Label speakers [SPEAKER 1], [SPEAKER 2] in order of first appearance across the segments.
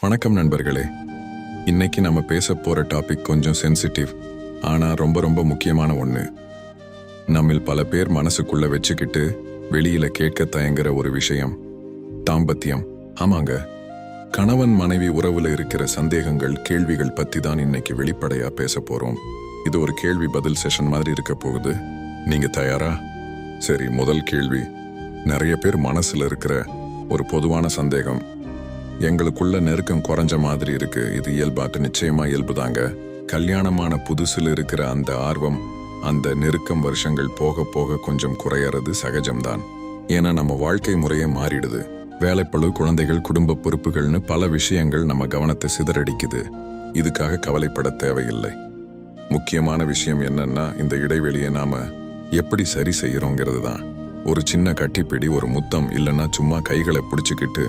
[SPEAKER 1] வணக்கம் நண்பர்களே. இன்னைக்கு நம்ம பேச போற டாபிக் கொஞ்சம் சென்சிட்டிவ் ஆனா ரொம்ப ரொம்ப முக்கியமான ஒண்ணு. நம்மில் பல பேர் மனசுக்குள்ள வச்சுக்கிட்டு வெளியில கேட்க தயங்குற ஒரு விஷயம் தாம்பத்தியம். ஆமாங்க. கணவன் மனைவி உறவுல இருக்கிற சந்தேகங்கள் கேள்விகள் பத்தி தான் இன்னைக்கு வெளிப்படையா பேச போறோம். இது ஒரு கேள்வி பதில் செஷன் மாதிரி இருக்க போகுது. நீங்க தயாரா? சரி முதல் கேள்வி. நிறைய பேர் மனசுல இருக்கிற ஒரு பொதுவான சந்தேகம் எங்களுக்குள்ள நெருக்கம் குறைஞ்ச மாதிரி இருக்கு. இது இயல்பாட்டு நிச்சயமா இயல்புதாங்க. கல்யாணமான புதுசில் இருக்கிற அந்த ஆர்வம் அந்த நெருக்கம் வருஷங்கள் போக போக கொஞ்சம் குறையறது சகஜம்தான். ஏன்னா நம்ம வாழ்க்கை முறையே மாறிடுது. வேலைப்பளு குழந்தைகள் குடும்ப பொறுப்புகள்னு பல விஷயங்கள் நம்ம கவனத்தை சிதறடிக்குது. இதுக்காக கவலைப்பட தேவையில்லை. முக்கியமான விஷயம் என்னன்னா இந்த இடைவெளியை நாம எப்படி சரி செய்யறோங்கிறது தான் ஒரு சின்ன கட்டிப்பிடி ஒரு முத்தம் இல்லைன்னா சும்மா கைகளை பிடிச்சிக்கிட்டு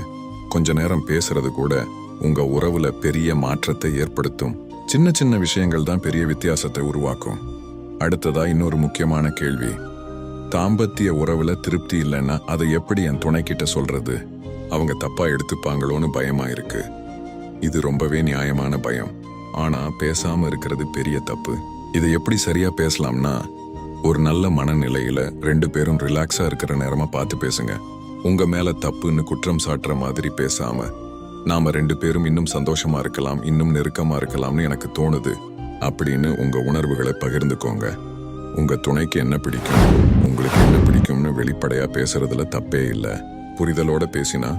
[SPEAKER 1] கொஞ்ச நேரம் பேசுறது கூட உங்க உறவுல பெரிய மாற்றத்தை ஏற்படுத்தும். சின்ன சின்ன விஷயங்கள் தான் பெரிய வித்தியாசத்தை உருவாக்கும். அடுத்ததா இன்னொரு முக்கியமான கேள்வி. தாம்பத்திய உறவுல திருப்தி இல்லைன்னா அதை எப்படி என் துணைக்கிட்ட சொல்றது? அவங்க தப்பா எடுத்துப்பாங்களோன்னு பயமா இருக்கு. இது ரொம்பவே நியாயமான பயம். ஆனா பேசாம இருக்கிறது பெரிய தப்பு. இதை எப்படி சரியா பேசலாம்னா ஒரு நல்ல மனநிலையில ரெண்டு பேரும் ரிலாக்ஸா இருக்கிற நேரமா பார்த்து பேசுங்க. உங்க மேல தப்புன்னு குற்றம் சாட்டுற மாதிரி பேசாம நாம ரெண்டு பேரும் இன்னும் சந்தோஷமா இருக்கலாம் இன்னும் நெருக்கமா இருக்கலாம்னு எனக்கு தோணுது. அப்படின்னு உங்க உணர்வுகளை பகிர்ந்துக்கோங்க. உங்க துணைக்கு என்ன பிடிக்கும் உங்களுக்கு என்ன பிடிக்கும்னு வெளிப்படையா பேசுறதுல தப்பே இல்லை. புரிதலோட பேசினா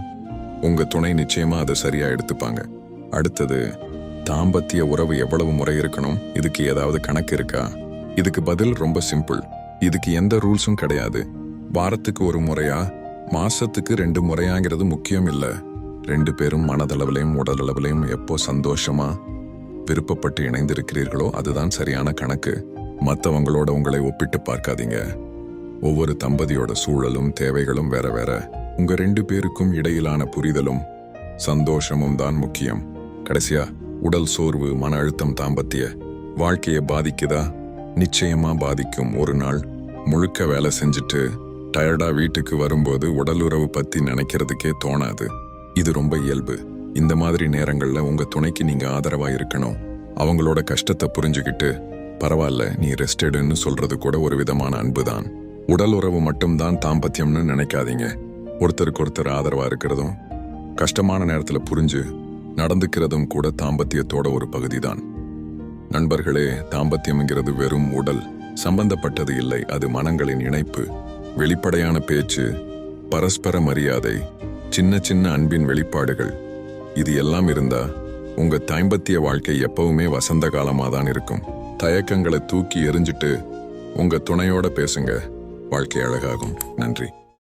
[SPEAKER 1] உங்க துணை நிச்சயமா அதை சரியா எடுத்துப்பாங்க. அடுத்தது தாம்பத்திய உறவு எவ்வளவு முறை இருக்கணும் இதுக்கு ஏதாவது கணக்கு இருக்கா? இதுக்கு பதில் ரொம்ப சிம்பிள். இதுக்கு எந்த ரூல்ஸும் கிடையாது. வாரத்துக்கு ஒரு முறையா மாசத்துக்கு ரெண்டு முறையாங்கிறது முக்கியம் இல்லை ரெண்டு பேரும் மனதளவிலையும் உடலளவிலையும் எப்போ சந்தோஷமா விருப்பப்பட்டு இணைந்திருக்கிறீர்களோ அதுதான் சரியான கணக்கு. மற்றவங்களோட உங்களை ஒப்பிட்டு பார்க்காதீங்க. ஒவ்வொரு தம்பதியோட சூழலும் தேவைகளும் வேற வேற. உங்க ரெண்டு பேருக்கும் இடையிலான புரிதலும் சந்தோஷமும் தான் முக்கியம். கடைசியா உடல் சோர்வு மன அழுத்தம் தாம்பத்திய வாழ்க்கையை பாதிக்குதா? நிச்சயமா பாதிக்கும். ஒரு நாள் முழுக்க வேலை செஞ்சுட்டு டயர்டா வீட்டுக்கு வரும்போது உடல் உறவு பத்தி நினைக்கிறதுக்கே தோணாது. இது ரொம்ப இயல்பு. இந்த மாதிரி நேரங்கள்ல உங்க துணைக்கு நீங்க ஆதரவா இருக்கணும். அவங்களோட கஷ்டத்தை புரிஞ்சுக்கிட்டு பரவாயில்ல நீ ரெஸ்ட் எடுன்னு சொல்றது கூட ஒரு விதமான அன்புதான். உடல் உறவு மட்டும்தான் தாம்பத்தியம்னு நினைக்காதீங்க. ஒருத்தருக்கு ஒருத்தர் ஆதரவா இருக்கிறதும் கஷ்டமான நேரத்துல புரிஞ்சு நடந்துக்கிறதும் கூட தாம்பத்தியத்தோட ஒரு பகுதிதான். நண்பர்களே தாம்பத்தியம்ங்கிறது வெறும் உடல். சம்பந்தப்பட்டது இல்லை அது மனங்களின் இணைப்பு. வெளிப்படையான பேச்சு பரஸ்பர மரியாதை சின்ன சின்ன அன்பின் வெளிப்பாடுகள் இது எல்லாம் இருந்தா உங்க தாய்ம்பத்திய வாழ்க்கை எப்பவுமே வசந்த காலமாக தான் இருக்கும். தயக்கங்களை தூக்கி எறிஞ்சிட்டு உங்க துணையோட பேசுங்க. வாழ்க்கை அழகாகும். நன்றி.